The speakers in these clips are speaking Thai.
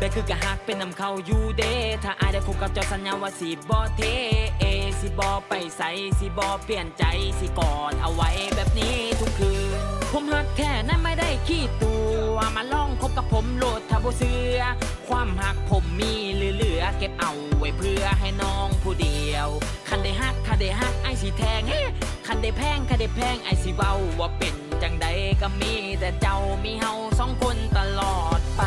แบคือก็ฮักเป็นนำเขาอยู่เดถ้าอายได้คุกกับเจ้าสัญญาว่าสิบ่เทเอสิบ่ไปใสสิบ่เปลี่ยนใจสิกอดเอาไว้แบบนี้ทุกคืน ผมฮักแค่นั้นไม่ได้ขี้ตัวมาลองคบกับผมโหลดถ้าบ่เสือความฮักผมมีเหลือเก็บเอาไว้เพื่อให้น้องผู้เดียว คันได้ฮักคันได้ฮักไอ้สิแทงเฮ้คันได้แพงคันได้แพงไอ้สิเว้าว่าเป็นจังใดก็มีแต่เจ้ามีเฮาสองคนตลอดไป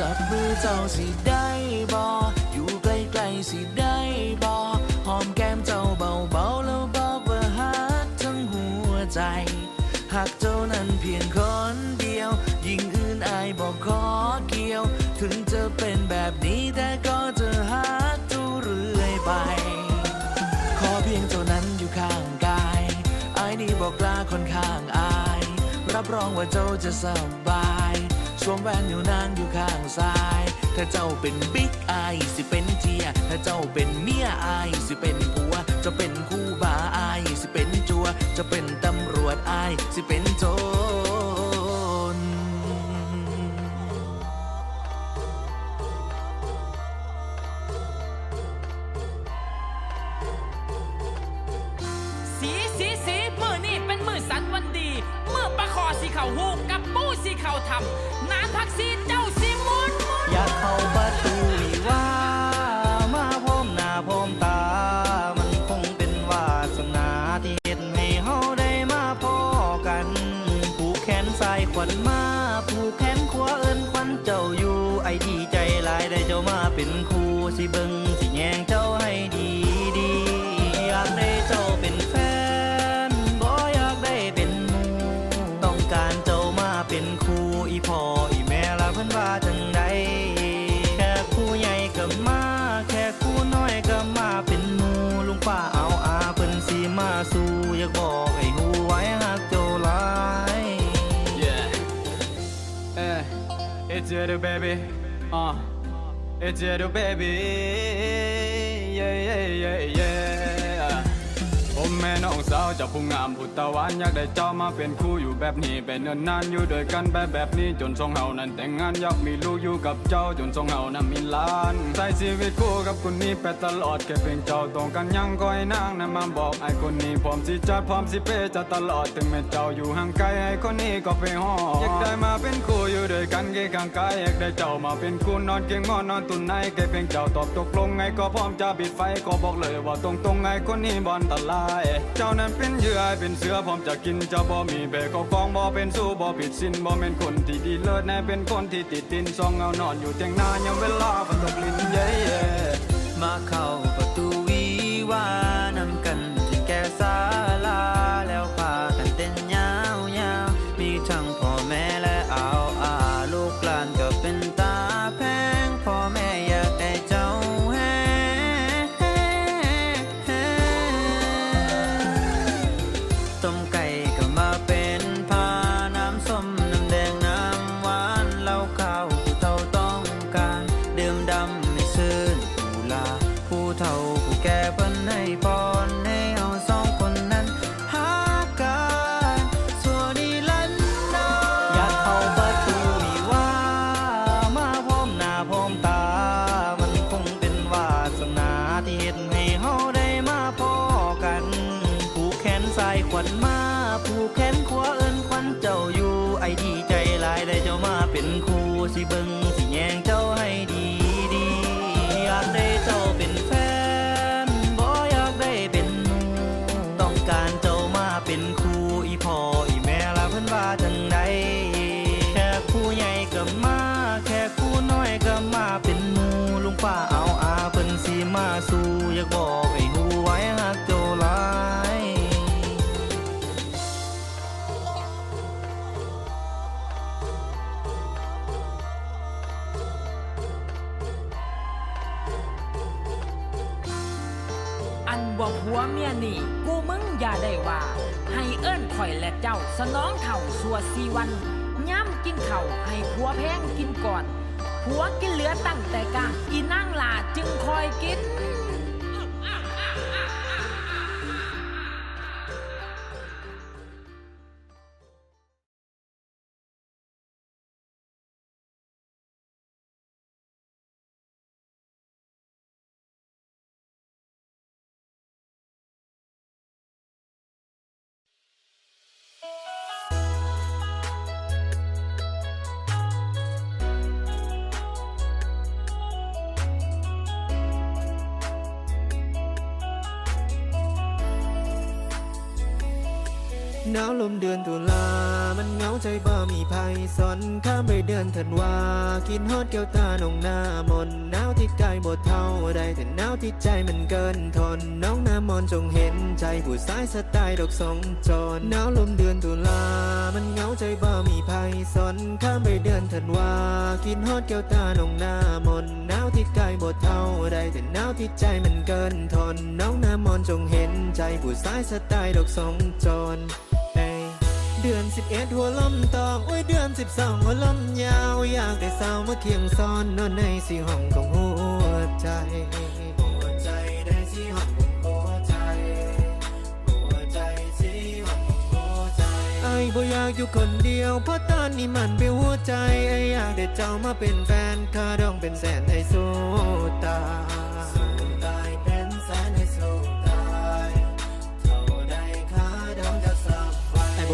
จับมือเจ้าสิได้บออยู่ใกล้ๆสิได้บอหอมแก้มเจ้าเบาๆแล้วบอกว่าฮักทั้งหัวใจหักเจ้านั้นเพียงคนเดียว ยิ่งอื่นอายบอกขอเกี่ยว ถึงจะเป็นแบบนี้แต่ก็จะฮักทุเรื่อยไป ขอเพียงเจ้านั้นอยู่ข้างกายอายนี่บอกลาคนข้างอาย รับรองว่าเจ้าจะสบาย สวมแหวนอยู่นางอยู่ข้างซ้าย ถ้าเจ้าเป็นบิ๊กไอสิเป็นเทีย ถ้าเจ้าเป็นเมียไอสิเป็นผัว จะเป็นคู่บ่าไอสิเป็นจัว จะเป็นตำรวจไอสิเป็นโจรสีสีสีมือนี่เป็นมือสันวันดี มือประคอสีเขาหูกับปู้สีเขาทำ Taxi little baby, uh, it's little baby. สาวเจาผู้งามผู้ตะวันอยากได้เจ้ามาเป็นคู่อยู่แบบนี้ไปเนิ่นนานอยู่ด้วยกันแบบแบบนี้จนทรงเฮานั้นแต่งงานอยากมีลูกอยู่กับเจ้าจนทรงเฮานั้นมีล้านใช้ชีวิตคู่กับคนนี้ไปตลอดแค่เพียงเจ้าต้องกันยังคอยนางนั้นมาบอกไอ้คนนี้พร้อมสิจัดพร้อมสิเปจะตลอดถึงแม้เจ้าอยู่ห่างไกลไอ้คนนี้ก็ไปหออยากได้มาเป็นคู่อยู่ด้วยกันเกี่ข้างกายอยากได้เจ้ามาเป็นคู่นอนเคียงงอนนอนตุนในแค่เพียงเจ้าตอบตกลงไงก็พร้อมจะปิดไฟก็บอกเลยว่าตรงตรงไงคนนี้บอลตลายเจ้านั้นเป็นเหยื่อเป็นเสือพร้อมจะกินจะบ่มีเบก็กองบ่เป็นสู้บ่ผิดสินบ่เป็นคนที่ดีเลิศแน่เป็นคนที่ติดดินซองเงานอนอยู่เตียงนานยังเวลาฝนตกลิ้นเย่เย่มาเข้า ว่าผัวเมียนี่ กูมึงอย่าได้ว่า ให้เอิ้นข่อยและเจ้าสนองเท่าสัวสีวันย่ำกินเข่าให้ผัวแพงกินก่อนผัวกินเหลือตั้งแต่กลางอีนั่งลาจึงคอยกิน หนาวลมเดือนตุลามันเหงาใจบ่มีภัยสอนข้ามไปเดือนธันวากินฮอดแก้วตาหนองหน้ามนหนาวที่กายบ่เท่าใดแต่หนาวที่ใจมันเกินทนน้องหน้ามนจงเห็นใจผู้สายสไตล์ดอกสองจรหนาวลมเดือนตุลา มันเหงาใจบ่มีภัยสอนข้ามไปเดือนธันวา กินฮอดแก้วตาหนองหน้ามนหนาวที่กายบ่เท่าใดแต่หนาวที่ใจมันเกินทน น้องหน้ามนจงเห็นใจผู้สายสไตล์ดอกสองจอ้ย เดือนสิบเอ็ดหัวลมตอกโอ้ยเดือนสิบสองหัวลมยาว อยากได้สาวมาเคียงซ้อนนอนในสีห้องของหัวใจหัวใจได้สีห้องของหัวใจหัวใจสีห้องของหัวใจไอ้บ่อยากอยู่คนเดียวเพราะตอนนี้มันเป็นหัวใจไอ้อยากได้เจ้ามาเป็นแฟนค่าดองเป็นแสนให้สู้ตา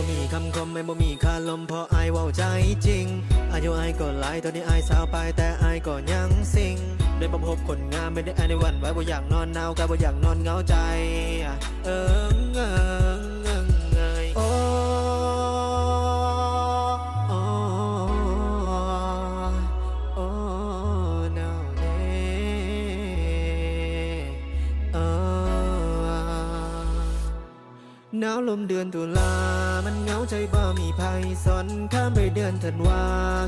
บ่มีคำคมไม่บ่มีคาลมเพราะไอ้เว้าใจจริง อายุไอ้ก็หลายตอนนี้ไอ้สาวไปแต่ไอ้ก็ยังสิงได้บ่พบคนงามไม่ได้อายในวันไว้บ่อยากนอนหนาวก็บ่อยากนอนเหงาใจ เอิงเอิง หนาวลมเดือนตุลา มันเหงาใจบ่มีภัยสนข้ามไปเดือนธันวา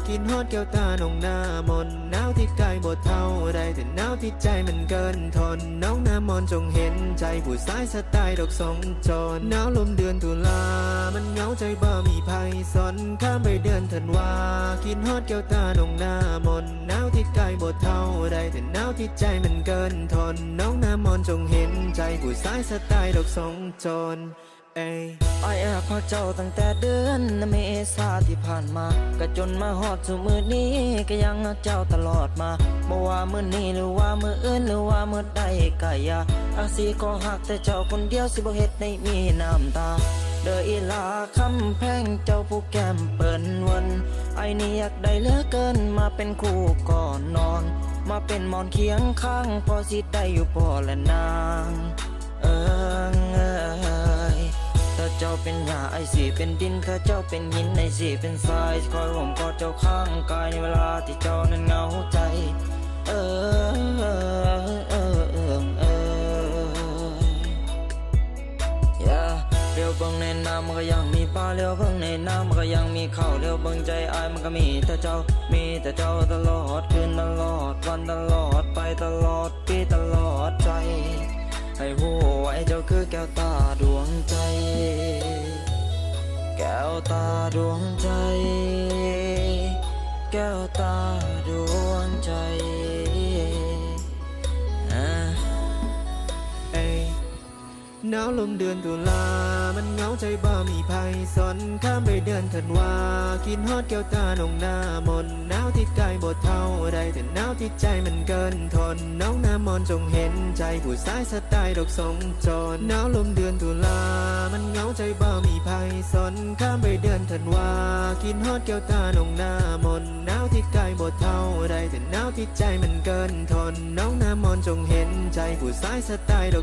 กินฮอดแก้วตาน้องหน้ามนหนาวที่กายบ่เท่าได้แต่หนาวที่ใจมันเกินทน น้องหน้ามนจงเห็นใจผู้สายสไตล์ดอกสงจรหนาวลมเดือนตุลา มันเหงาใจบ่มีภัยสนข้ามไปเดือนธันวา กินฮอดแก้วตาน้องหน้ามนหนาวที่กายบ่เท่าได้แต่หนาวที่ใจมันเกินทน น้องหน้ามนจงเห็นใจผู้สายสไตล์ดอกสงจร เอ้ยไอแอบพักเจ้าตั้งแต่เดือนเมษาที่ผ่านมา ก็จนมาฮอดสู่มือนี้ ก็ยังรักเจ้าตลอดมาบ่ว่ามือนี้หรือว่ามืออื่นหรือว่ามือใดก็อย่าอาสีก็หักแต่เจ้าคนเดียวสิบ่เฮ็ดในมีน้ำตา เดออีลาคำแพงเจ้าผู้แก้มเปิ้นวันไอ้นี่อยากได้เหลือเกินมาเป็นคู่ก่อนนอน มาเป็นหมอนเคียงข้างพอสิได้อยู่พอและนา เจ้าเป็นหญ้าไอสีเป็นดินถ้าเจ้าเป็นหินไอสีเป็นทรายคอยห่มกอดเจ้าข้างกายในเวลาที่เจ้านั้นเหงาใจ เออเออเออเออเออ yeah เลี้ยวเบิ่งในน้ำมันก็ยังมีปลาเลี้ยวเบิ่งในน้ำมันก็ยังมีข้าวเลี้ยวเบิ่งใจอายมันก็มีแต่เจ้ามีแต่เจ้าตลอดคืนตลอดวันตลอดไปตลอดปีตลอด ห้หูไว้เจ้าคือแก้วตาดวงใจ แก้วตาดวงใจ แก้วตาดวงใจ หนาวลมเดือนตุลา มันเหงาใจบ่มีภัยสนข้ามไปเดือนธันวา กินฮอดแก้วตาหนองหน้ามนหนาวที่กายบ่เท่าได้แต่หนาวที่ใจมันเกินทนน้องหน้ามนจงเห็นใจผู้สายสไตล์ดอกสงจรหนาวลมเดือนตุลา มันเหงาใจบ่มีภัยสนข้ามไปเดือนธันวา กินฮอดแก้วตาหนองหน้ามนหนาวที่กายบ่เท่าได้แต่หนาวที่ใจมันเกินทนน้องหน้ามนจงเห็นใจผู้สายสไตล์ดอก